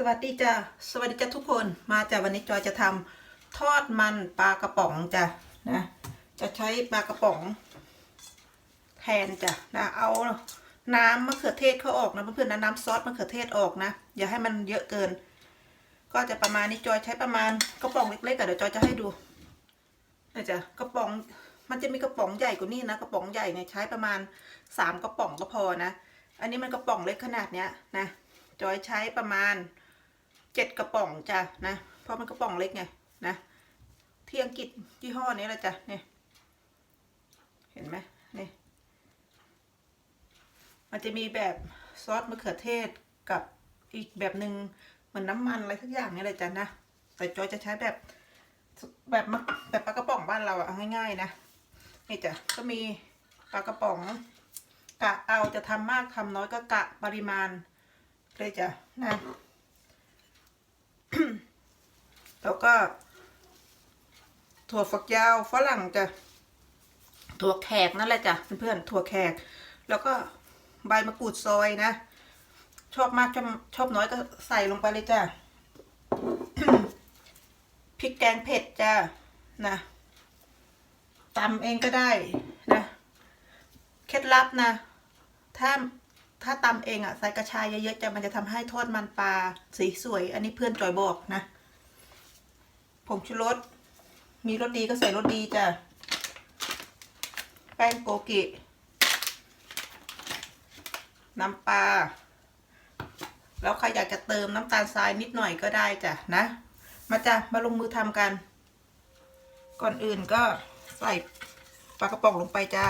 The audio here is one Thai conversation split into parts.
สวัสดีจ้ะสวัสดีจ้ะทุกคนมาจ้ะวันนี้จอยจะทำทอดมันปลากระป๋องจ้ะนะจะใช้ปลากระป๋องแทนจ้ะนะเอาน้ำมะเขือเทศเขาออกนะเพื่อนๆนะน้ำซอสมะเขือเทศออกนะอย่าให้มันเยอะเกิน ก็จะประมาณนี้จอยใช้ประมาณกระป๋องเล็กๆอะเดี๋ยวจอยจะให้ดูนะจ๊ะกระป๋องมันจะมีกระป๋องใหญ่กว่านี้นะกระป๋องใหญ่เนี่ยใช้ประมาณสามกระป๋องก็พอนะ อันนี้มันกระป๋องเล็กขนาดเนี้ยนะจอยใช้ประมาณ เจ็ดกระป๋องจ้ะนะ เพราะมันกระป๋องเล็กไงนะที่อังกฤษยี่ห้อนี้แหละจ้ะเนี่ยเห็นไหมนี่มันจะมีแบบซอสมะเขือเทศกับอีกแบบหนึ่งเหมือนน้ำมันอะไรทุกอย่างนี่เลยจ้ะนะแต่จอยจะใช้แบบแบบมะแบบปลากระป๋องบ้านเราอะง่ายๆนะนี่จ้ะก็มีปลากระป๋องกะเอาจะทำมากทำน้อยก็กะปริมาณเลยจ้ะนะ แล้วก็ ถั่วฝักยาวฝรั่งจ้ะถั่วแขกนั่นแหละจ้ะเพื่อนๆถั่วแขก แล้วก็ใบมะกรูดซอยนะ ชอบมากชอบชอบน้อยก็ใส่ลงไปเลยจ้ะพริกแกงเผ็ดจ้ะนะตำเองก็ได้นะเคล็ดลับนะ ถ้าถ้าตำเองอะ่ะใส่กระชายเยอะๆจะมันจะทำให้ทอดมันปลาสีสวย อันนี้เพื่อนจอยบอกนะ ผงชูรส มีรสดีก็ใส่รสดีจ้ะ แป้งโกกิ น้ำปลา แล้วใครอยากจะเติมน้ำตาลทรายนิดหน่อยก็ได้จ้ะนะ มาจ้ะ มาลงมือทำกัน ก่อนอื่นก็ใส่ปลากระป๋องลงไปจ้า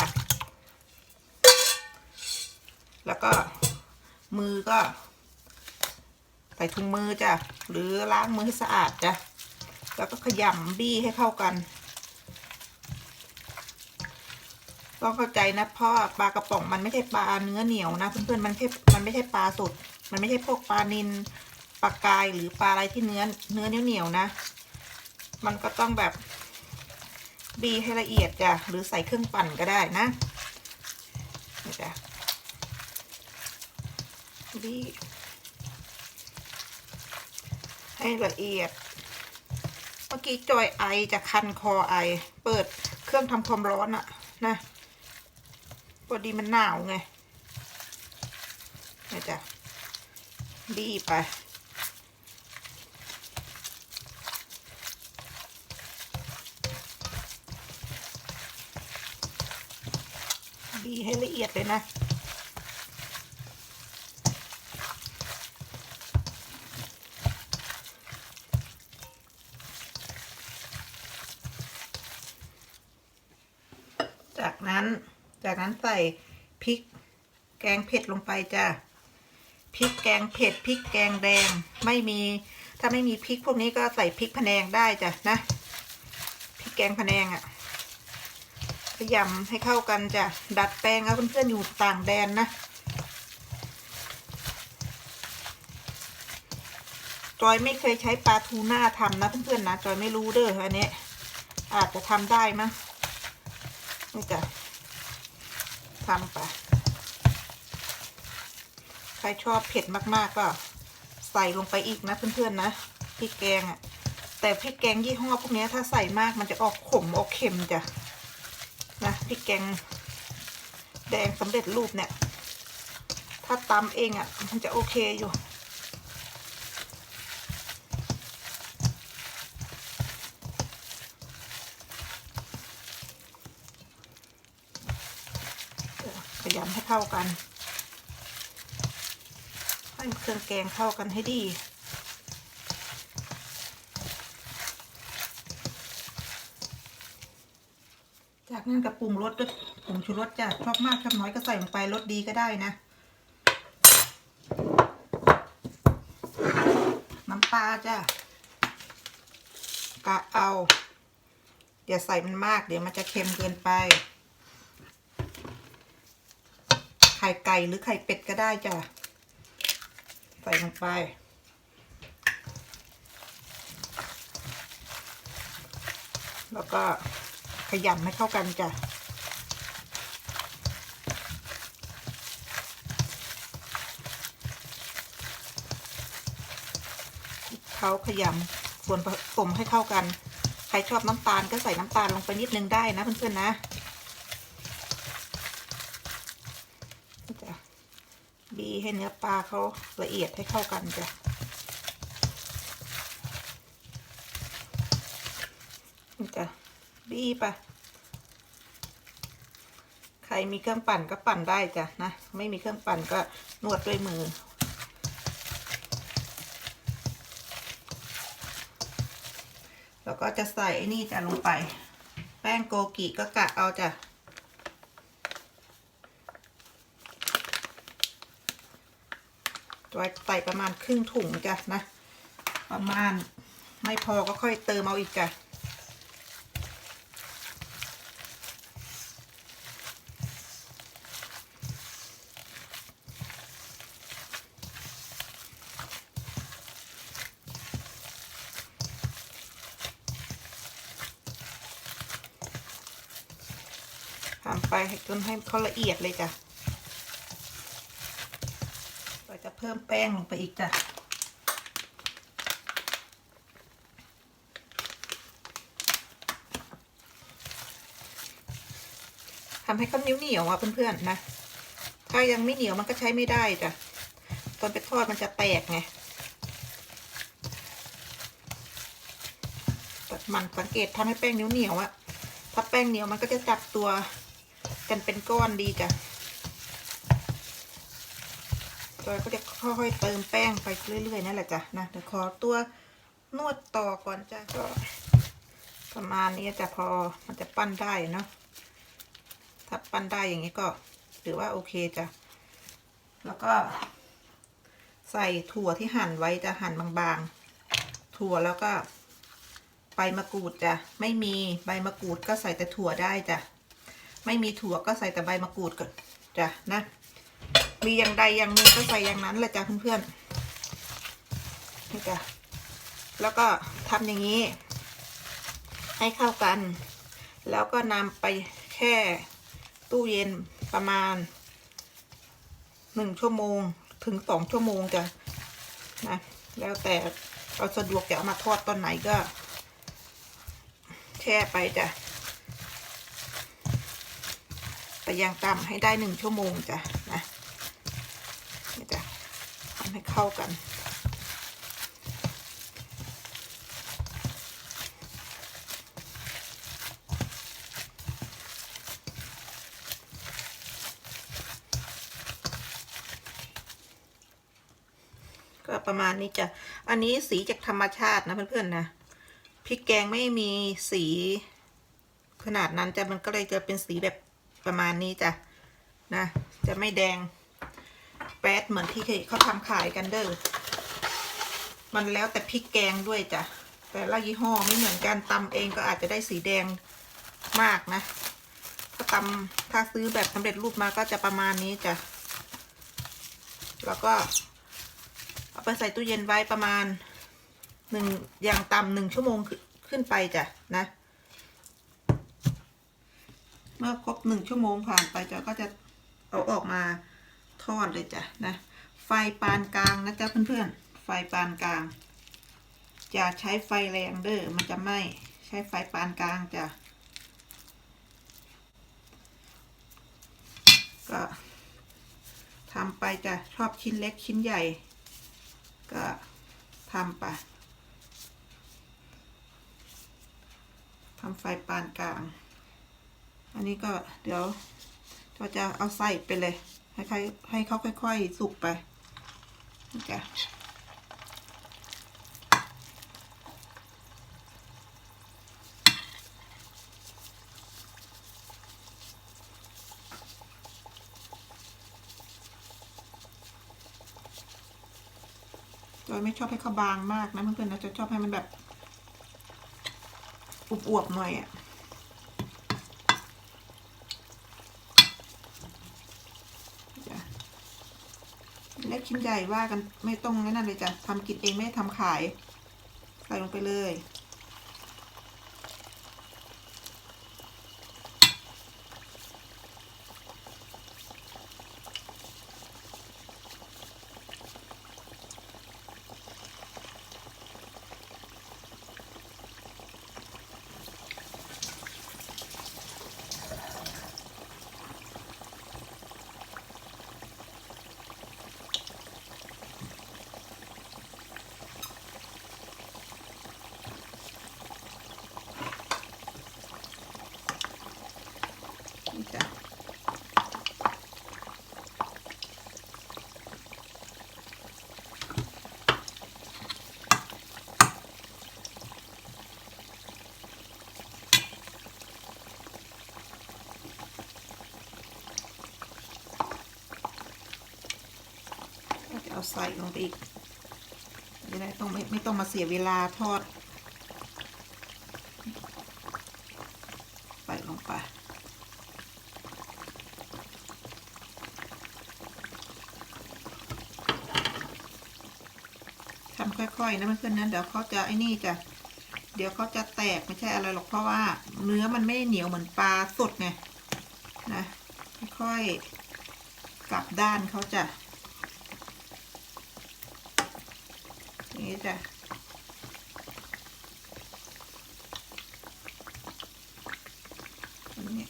แล้วก็มือก็ ใส่ถุงมือจ้ะ หรือล้างมือให้สะอาดจ้ะ แล้วก็ขยำบี้ให้เข้ากัน ต้องเข้าใจนะเพราะปลากระป๋องมันไม่ใช่ปลาเนื้อเหนียวนะเพื่อนๆมันแค่มันไม่ใช่ปลาสดมันไม่ใช่พวกปลานินปลากายหรือปลาอะไรที่เนื้อเนื้อเหนียวๆนะ มันก็ต้องแบบบีให้ละเอียดจ้ะหรือใส่เครื่องปั่นก็ได้นะนี่จ้ะบีให้ละเอียด กี้จอยไอจะคันคอไอ เปิดเครื่องทำความร้อนอะนะพอดีมันหนาวไงนี่จะบีไปบีให้ละเอียดเลยนะ จากนั้นจากนั้นใส่พริกแกงเผ็ดลงไปจ้ะพริกแกงเผ็ดพริกแกงแดงไม่มีถ้าไม่มีพริกพวกนี้ก็ใส่พริกพะแนงได้จ้ะนะพริกแกงพะแนงอะ่ะพยายามให้เข้ากันจ้ะดัดแปลงเอาเพื่อนๆอยู่ต่างแดนนะจอยไม่เคยใช้ปลาทูน่าทำนะเพื่อนๆนะจอยไม่รู้เด้ออันนี้อาจจะทำได้มั้ง นี่จ้ะทำไปใครชอบเผ็ดมาก ๆ ก็ใส่ลงไปอีกนะเพื่อนๆนะพริกแกงอะ่ะ แต่พริกแกงยี่ห้อพวกนี้ถ้าใส่มากมันจะออกขมออกเค็มจ้ะนะพริกแกงแดงสำเร็จรูปเนี่ย ถ้าตำเองอะ่ะ มันจะโอเคอยู่ พยายามให้ เข้ากัน ให้เครื่องแกงเข้ากันให้ดี จากนั้นก็ปรุงรสด้วยผงชูรสจ้ะชอบมากชอบน้อยก็ใส่ลงไปรสดีก็ได้นะ น้ำปลาจ้ะกะเอา อย่าใส่มันมากเดี๋ยวมันจะเค็มเกินไป ไข่ไก่หรือไข่เป็ดก็ได้จ้ะ ใส่ลงไป แล้วก็ขยำให้เข้ากันจ้ะเคล้าขยำส่วนผสมให้เข้ากัน ใครชอบน้ำตาลก็ใส่น้ำตาลลงไปนิดนึงได้นะเพื่อนๆนะบี ให้เนื้อปลาเขาละเอียดให้เข้ากันจ้ะจะบีไปใครมีเครื่องปั่นก็ปั่นได้จ้ะนะไม่มีเครื่องปั่นก็นวดด้วยมือแล้วก็จะใส่ไอ้นี่จะลงไป แป้งโกกิก็กะเอาจ้ะ ตัวใส่ประมาณครึ่งถุงจ้ะนะ ประมาณไม่พอก็ค่อยเติมเอาอีกจ้ะทำไปให้จนให้เขาละเอียดเลยจ้ะเราจะเพิ่มแป้งลงไปอีกจ้ะทำให้เขาเหนียวเหนียวอะเพื่อนๆนะ ถ้ายังไม่เหนียวมันก็ใช้ไม่ได้จ้ะ ตอนไปทอดมันจะแตกไงมันสังเกตทำให้แป้งเหนียวเหนียวอะถ้าแป้งเหนียวมันก็จะจับตัวกันเป็นก้อนดีจ้ะ จอยก็จะค่อยๆเติมแป้งไปเรื่อยๆนั่นแหละจ้ะนะเดี๋ยวขอตัวนวดต่อก่อนจ้ะก็ประมาณนี้จะพอมันจะปั้นได้เนาะถ้าปั้นได้อย่างนี้ก็ถือว่าโอเคจ้ะแล้วก็ใส่ถั่วที่หั่นไว้จะหั่นบางๆ ถั่วแล้วก็ใบมะกรูดจ้ะไม่มีใบมะกรูดก็ใส่แต่ถั่วได้จ้ะไม่มีถั่วก็ใส่แต่ใบมะกรูดก่อนจ้ะนะ มีอย่างใดอย่างหนึ่งก็ใส่อย่างนั้นแหละจ้ะเพื่อนๆนี่จ้ะแล้วก็ทำอย่างนี้ ให้เข้ากัน แล้วก็นำไปแช่ตู้เย็นประมาณหนึ่งชั่วโมงถึงสองชั่วโมงจ้ะนะแล้วแต่เราสะดวกจะเอามาทอดตอนไหนก็ แช่ไปจ้ะแต่ยังต่ำให้ได้หนึ่งชั่วโมงจ้ะ ให้เข้ากัน ก็ประมาณนี้จ้ะ อันนี้สีจากธรรมชาตินะเพื่อนๆนะพริกแกงไม่มีสีขนาดนั้นจ้ะมันก็เลยจะเป็นสีแบบประมาณนี้จ้ะนะ จะไม่แดง ป๊ดเหมือนที่เขาทำขายกันเด้อ มันแล้วแต่พริกแกงด้วยจ้ะ แต่ละยี่ห้อไม่เหมือนกันตำเองก็อาจจะได้สีแดงมากนะ ถ้าตำถ้าซื้อแบบสำเร็จรูปมาก็จะประมาณนี้จ้ะ แล้วก็เอาไปใส่ตู้เย็นไว้ประมาณหนึ่งอย่างต่ำหนึ่งชั่วโมงขึ้นขึ้นไปจ้ะนะ เมื่อครบหนึ่งชั่วโมงผ่านไปจ้ะก็จะเอาออกมา ทอดเลยจ้ะนะ ไฟปานกลางนะจ๊ะเพื่อนๆ ไฟปานกลาง จะใช้ไฟแรงเด้อมันจะไหม้ใช้ไฟปานกลางจ้ะก็ทำไปจ้ะชอบชิ้นเล็กชิ้นใหญ่ ก็ทำไปทำไฟปานกลาง อันนี้ก็เดี๋ยวเราจะเอาใส่ไปเลย ให้ใครให้เขาค่อย ๆ สุกไปนี่จ้ะจอยไม่ชอบให้เขาบางมากนะเพื่อนๆนะจะชอบให้มันแบบอวบๆหน่อยอะเล็ก ชิ้นใหญ่ว่ากันไม่ต้องนั่นเลยจ้ะทำกินเองไม่ทำขาย ใส่ลงไปเลย เอา ใส่ลงไปอีกจะได้ต้องไม่ไม่ต้องมาเสียเวลาทอด ใส่ลงไป ทำค่อยๆนะเพื่อนๆนะเดี๋ยวเขาจะไอ้นี่จะเดี๋ยวเขาจะแตกไม่ใช่อะไรหรอกเพราะว่า เนื้อมันไม่ได้เหนียวเหมือนปลาสดไงนะค่อยๆกลับด้านเขาจะอย่าง นี้จ้ะอย่างนี้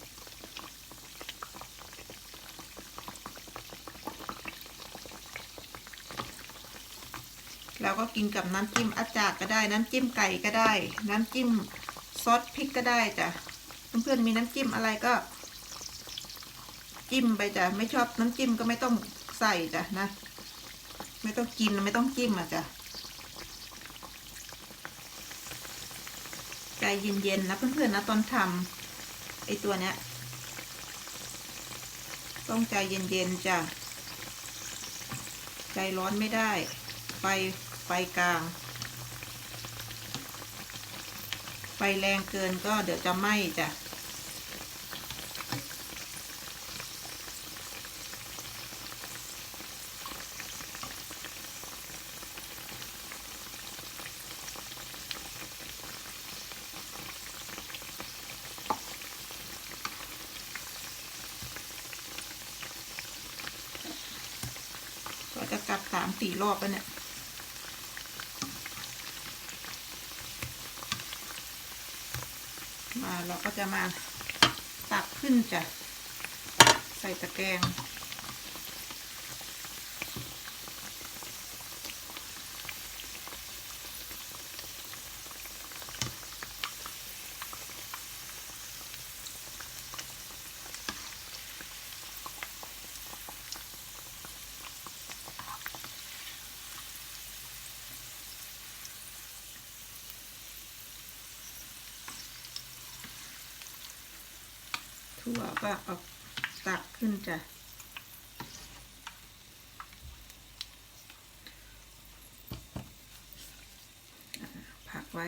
แล้วก็กินกับน้ำจิ้มอาจารก็ได้ น้ำจิ้มไก่ก็ได้ น้ำจิ้มซอสพริกก็ได้จ้ะเพื่อนๆมีน้ำจิ้มอะไรก็ จิ้มไปจ้ะไม่ชอบน้ำจิ้มก็ไม่ต้องใส่จ้ะนะ ไม่ต้องกินไม่ต้องจิ้มอะจ้ะใจ เย็นๆนะเพื่อนๆนะตอนทำไอตัวเนี้ยต้องใจเย็นๆจ้ะใจร้อนไม่ได้ไฟไฟกลางไฟแรงเกินก็เดี๋ยวจะไหม้จ้ะ จะกลับสามสี่รอบแล้วเนี่ยมาเราก็จะมาตักขึ้นจ้ะใส่ตะแกรง ทั่วก็เอาตักขึ้นจ้ะ พักไว้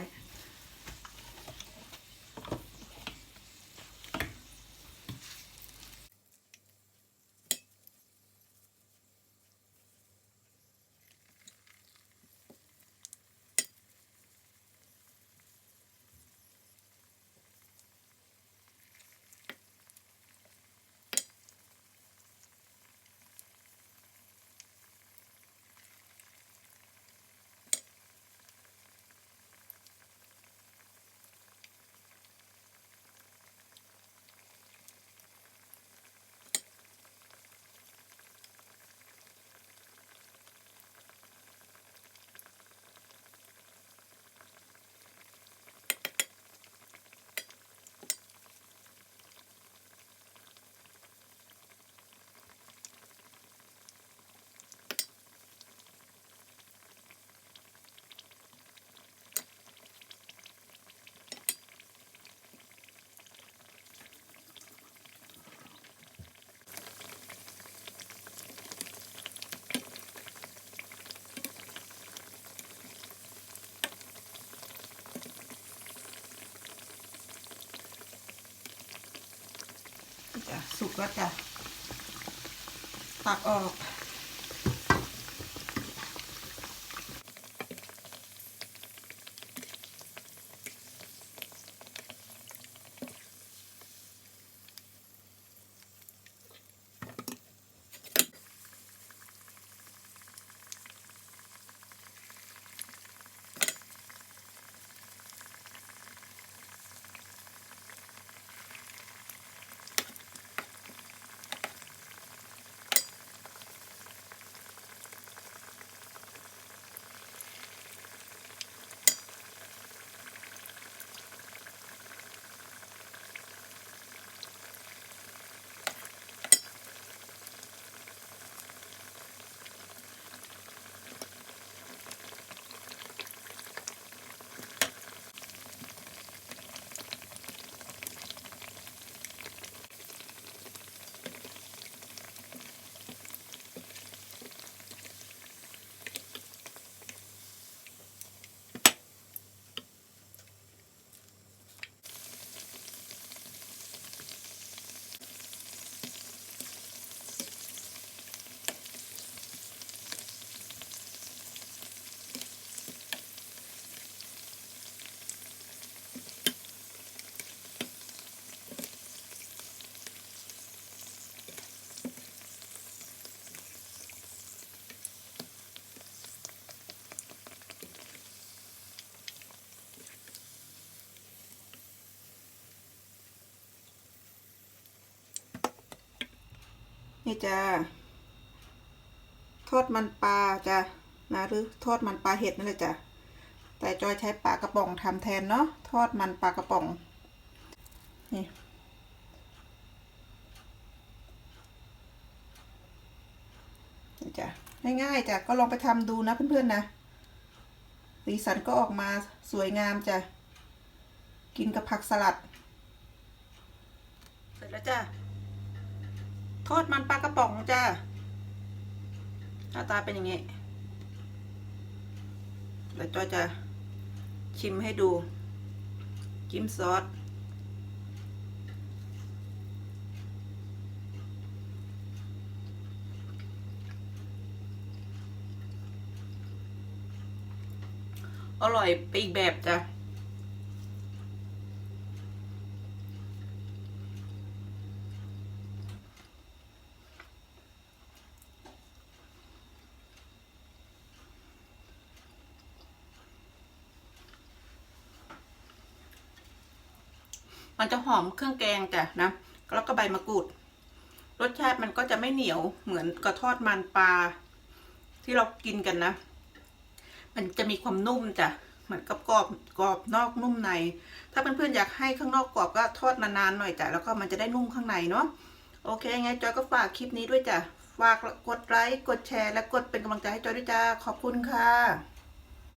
จะสุกแล้วจะตักออก นี่จ้าทอดมันปลาจ้ะนะหรือทอดมันปลาเห็ดนั่นแหละจ้ะแต่จอยใช้ปลากระป๋องทำแทนเนาะทอดมันปลากระป๋องนี่จ้ะง่ายๆจ้ะก็ลองไปทำดูนะเพื่อนๆนะสีสันก็ออกมาสวยงามจ้ะกินกับผักสลัด เสร็จแล้วจ้ะ ทอดมันปลากระป๋องจ้าหน้าตาเป็นอย่างนี้เดี๋ยวจอยจะชิมให้ดู จิ้มซอสอร่อยไปอีกแบบจ้ะ มันจะหอมเครื่องแกงจ้ะนะแล้วก็ใบมะกรูด รสชาติมันก็จะไม่เหนียวเหมือนกระทอดมันปลา ที่เรากินกันนะ มันจะมีความนุ่มจ้ะเหมือนกับกรอบกรอบนอกนุ่มใน ถ้าเพื่อนๆอยากให้ข้างนอกกรอบก็ทอดนานๆหน่อยจ้ะแล้วก็มันจะได้นุ่มข้างในเนาะโอเคไงจอยก็ฝากคลิปนี้ด้วยจ้ะฝากกดไลค์กดแชร์และกดเป็นกำลังใจให้จอยด้วยจ้าขอบคุณค่ะ